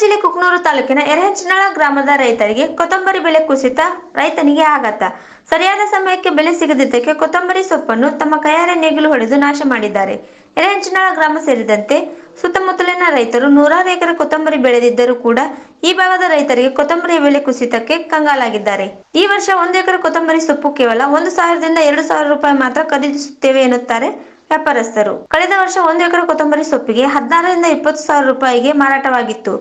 ಜಿಲ್ಲೆ ಕುಕ್ನೂರು ತಾಲೂಕಿನ ಎರೆಹಂಚನಾಳ ಗ್ರಾಮದ ರೈತರಿಗೆ ಕೊತ್ತಂಬರಿ ಬೆಳೆ ಕುಸಿತ ರೈತನಿಗೆ ಆಘಾತ. ಸರಿಯಾದ ಸಮಯಕ್ಕೆ ಬೆಲೆ ಸಿಗದಿದ್ದಕ್ಕೆ ಕೊತ್ತಂಬರಿ ಸೊಪ್ಪನ್ನು ತಮ್ಮ ಕೈಯಾರೆ ನೇಗಿಲು ಹೊಡೆದು ನಾಶ ಮಾಡಿದ್ದಾರೆ. ಎರೆಹಂಚನಾಳ ಗ್ರಾಮ ಸೇರಿದಂತೆ ಸುತ್ತಮುತ್ತಲಿನ ರೈತರು ನೂರಾರು ಎಕರೆ ಕೊತ್ತಂಬರಿ ಬೆಳೆದಿದ್ದರೂ ಕೂಡ ಈ ಭಾಗದ ರೈತರಿಗೆ ಕೊತ್ತಂಬರಿ ಬೆಲೆ ಕುಸಿತಕ್ಕೆ ಕಂಗಾಲಾಗಿದ್ದಾರೆ. ಈ ವರ್ಷ ಒಂದು ಎಕರೆ ಕೊತ್ತಂಬರಿ ಸೊಪ್ಪು ಕೇವಲ ಒಂದು ಸಾವಿರದಿಂದ ಎರಡು ಸಾವಿರ ರೂಪಾಯಿ ಮಾತ್ರ ಖರೀದಿಸುತ್ತೇವೆ ಎನ್ನುತ್ತಾರೆ ವ್ಯಾಪಾರಸ್ಥರು. ಕಳೆದ ವರ್ಷ ಒಂದು ಎಕರೆ ಕೊತ್ತಂಬರಿ ಸೊಪ್ಪಿಗೆ ಹದಿನಾರರಿಂದ ಇಪ್ಪತ್ತು ಸಾವಿರ ರೂಪಾಯಿಗೆ ಮಾರಾಟವಾಗಿತ್ತು.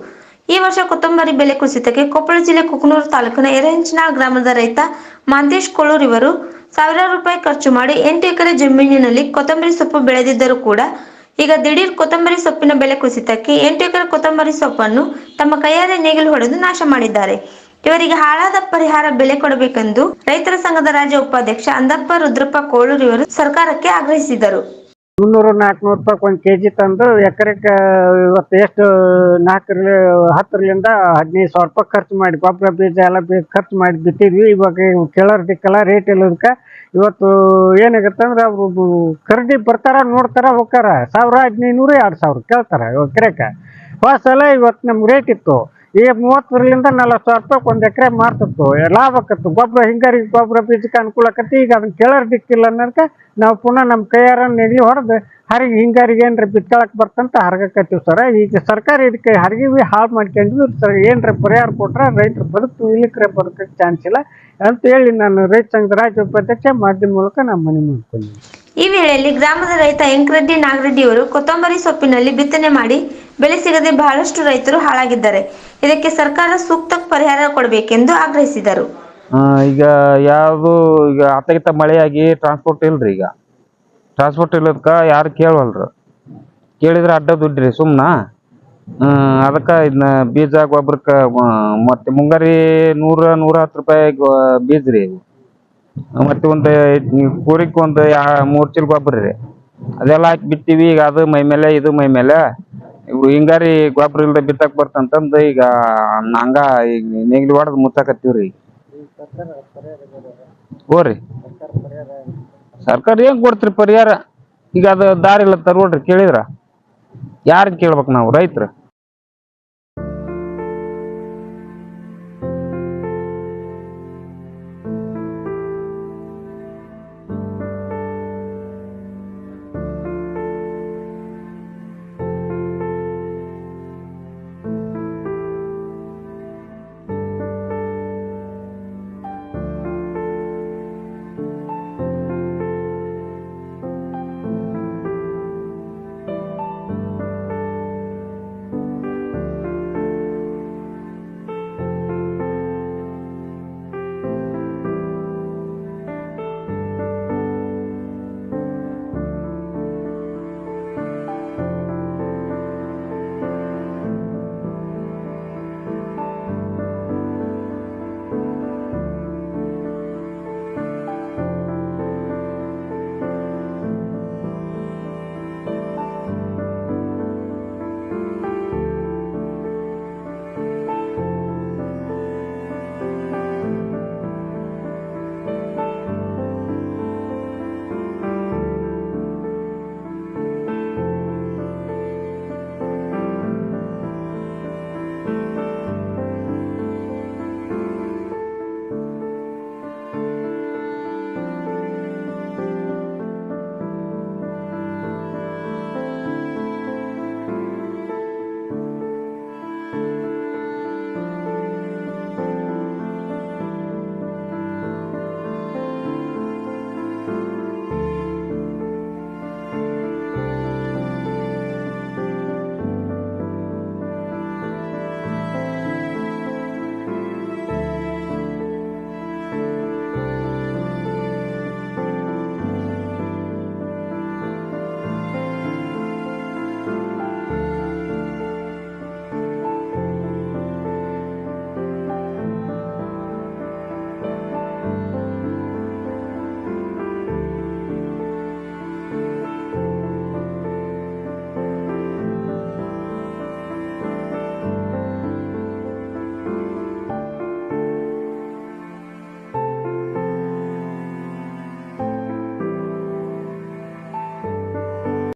ಈ ವರ್ಷ ಕೊತ್ತಂಬರಿ ಬೆಲೆ ಕುಸಿತಕ್ಕೆ ಕೊಪ್ಪಳ ಜಿಲ್ಲೆ ಕುಕನೂರು ತಾಲೂಕಿನ ಎರೆಹಂಚನಾಳ್ ಗ್ರಾಮದ ರೈತ ಮಾಂತೇಶ್ ಕೊಳ್ಳೂರ್ ಇವರು ಸಾವಿರಾರು ರೂಪಾಯಿ ಖರ್ಚು ಮಾಡಿ ಎಂಟು ಎಕರೆ ಜಮೀನಿನಲ್ಲಿ ಕೊತ್ತಂಬರಿ ಸೊಪ್ಪು ಬೆಳೆದಿದ್ದರೂ ಕೂಡ ಈಗ ದಿಢೀರ್ ಕೊತ್ತಂಬರಿ ಸೊಪ್ಪಿನ ಬೆಲೆ ಕುಸಿತಕ್ಕೆ ಎಂಟು ಎಕರೆ ಕೊತ್ತಂಬರಿ ಸೊಪ್ಪನ್ನು ತಮ್ಮ ಕೈಯಾರೆ ನೇಗಿಲು ಹೊಡೆದು ನಾಶ ಮಾಡಿದ್ದಾರೆ. ಇವರಿಗೆ ಹಾಳಾದ ಪರಿಹಾರ ಬೆಲೆ ಕೊಡಬೇಕೆಂದು ರೈತರ ಸಂಘದ ರಾಜ್ಯ ಉಪಾಧ್ಯಕ್ಷ ಅಂದಪ್ಪ ರುದ್ರಪ್ಪ ಕೋಳೂರ್ ಇವರು ಸರ್ಕಾರಕ್ಕೆ ಆಗ್ರಹಿಸಿದರು. ಮುನ್ನೂರು ನಾಲ್ಕುನೂರು ರೂಪಾಯಿ ಒಂದು ಕೆ ಜಿ ತಂದು ಎಕರೆಗೆ ಇವತ್ತು ಎಷ್ಟು, ನಾಲ್ಕರಲ್ಲಿ ಹತ್ತರಿಂದ ಹದಿನೈದು ಸಾವಿರ ರೂಪಾಯಿ ಖರ್ಚು ಮಾಡಿ, ಗೊಬ್ಬರ ಬೀಜ ಎಲ್ಲ ಬೀಜ ಖರ್ಚು ಮಾಡಿ ಬಿತ್ತಿದ್ವಿ ಇವಾಗ ಕೆಳರ್ ಕೇಳೋರ್ದಿಕ್ಕೆಲ್ಲ ರೇಟ್ ಇಲ್ಲದಕ್ಕೆ ಇವತ್ತು ಏನಾಗುತ್ತೆ ಅಂದ್ರೆ ಅವರು ಖರೀದಿ ಬರ್ತಾರ, ನೋಡ್ತಾರ, ಹೋಗ್ತಾರ. ಸಾವಿರ ಹದಿನೈದು ನೂರು, ಎರಡು ಸಾವಿರ ಕೇಳ್ತಾರೆ ಎಕರೆಗೆ ಹೋದ ಸಲ ಇವತ್ತು ನಮ್ಗೆ ರೇಟ್ ಇತ್ತು. ಈಗ ಮೂವತ್ತರಿಂದ ನಲವತ್ತು ಸಾವಿರ ರೂಪಾಯಿ ಒಂದು ಎಕರೆ ಮಾರ್ತಿತ್ತು. ಲಾಭ ಆಕತ್ತು ಗೊಬ್ಬರ ಹಿಂಗಾರಿ ಗೊಬ್ಬರ ಬೀಜಕ್ಕೆ ಅನುಕೂಲ ಆಕತ್ತಿ ಈಗ ಅದನ್ನ ಕೇಳೋರ್ ದಿಕ್ಕಿಲ್ಲ ಅನ್ನೋದಕ್ಕೆ ನಾವು ಪುನಃ ನಮ್ಮ ಕೈಯಾರ ನೆಗಿ ಹೊಡೆದು ಹರಿಗೆ ಹಿಂಗಾರಿಗೆ ಏನ್ರ ಬಿತ್ತಳಕ್ಕೆ ಬರ್ತಂತ ಹರಗಕತ್ತೀವಿ ಸರ. ಈಗ ಸರ್ಕಾರ ಇದಕ್ಕೆ ಹರಿಗಿವಿ ಹಾಳು ಮಾಡ್ಕೊಂಡ್ವಿ ಸರ್. ಏನ್ರ ಪರಿಹಾರ ಕೊಟ್ರೆ ರೈತರು ಬದುಕು ಇಲ್ಲಿಕ್ರೆ ಬದುಕಕ್ಕೆ ಚಾನ್ಸ್ ಇಲ್ಲ ಅಂತ ಹೇಳಿ ನಾನು ರೈತ ಸಂಘದ ರಾಜ್ಯ ಉಪಾಧ್ಯಕ್ಷ ಮಾಧ್ಯಮ ಮೂಲಕ ನಾನು ಮನೆ ಮಾಡ್ಕೊಂಡಿದ್ದೀನಿ ಈ ವೇಳೆಯಲ್ಲಿ ಗ್ರಾಮದ ರೈತ ಎಂಕರೆಡ್ಡಿ ನಾಗರೆಡ್ಡಿ ಅವರು ಕೊತ್ತಂಬರಿ ಸೊಪ್ಪಿನಲ್ಲಿ ಬಿತ್ತನೆ ಮಾಡಿ ಬೆಳೆ ಸಿಗದೆ ಬಹಳಷ್ಟು ರೈತರು ಹಾಳಾಗಿದ್ದಾರೆ. ಇದಕ್ಕೆ ಸರ್ಕಾರ ಸೂಕ್ತ ಪರಿಹಾರ ಕೊಡಬೇಕೆಂದು ಆಗ್ರಹಿಸಿದರು. ಈಗ ಯಾವುದು, ಈಗ ಮಳೆ ಮಳೆಯಾಗಿ ಟ್ರಾನ್ಸ್ಪೋರ್ಟ್ ಇಲ್ರಿ ಈಗ. ಟ್ರಾನ್ಸ್ಪೋರ್ಟ್ ಇಲ್ಲದಕ್ಕ ಯಾರು ಕೇಳವಲ್ರು? ಕೇಳಿದ್ರೆ ಅಡ್ಡ ದುಡ್ಡು ಸುಮ್ನ? ಅದಕ್ಕೆ ಇದನ್ನ ಬೀಜ ಗೊಬ್ಬರಕ್ಕೆ ಮತ್ತೆ ಮುಂಗಾರಿ ನೂರ ನೂರ ಹತ್ತು ರೂಪಾಯಿ ಬೀಜ ರೀ ಇವು. ಮತ್ತೆ ಒಂದು ಕೂರಿಗೆ ಒಂದು ಮೂರು ಚೀಲ ಗೊಬ್ಬರ ರೀ. ಅದೆಲ್ಲ ಹಾಕಿ ಬಿತ್ತೀವಿ, ಈಗ ಅದು ಮೈ ಮೇಲೆ, ಇದು ಮೈ ಮೇಲೆ. ಇವು ಹಿಂಗಾರಿ ಗೊಬ್ಬರ ಇಲ್ದ ಬಿತ್ತಕ್ ಬರ್ತಂತಂದ ಈಗ ಹಂಗ ಈಗ ನೇಗಿಲು ಹೊಡೆದ್ ಮುಚ್ಚಾಕತ್ತೀವ್ರಿ ಈಗ. ಹೋರಿ. ಸರ್ಕಾರ ಏನ್ ಕೊಡ್ತ್ರಿ ಪರಿಹಾರ? ಈಗ ಅದು ದಾರಿ ಇಲ್ಲ ತರ್ಬೋಡ್ರಿ ಕೇಳಿದ್ರ? ಯಾರನ್ನ ಕೇಳ್ಬೇಕು ನಾವು, ರೈತರು?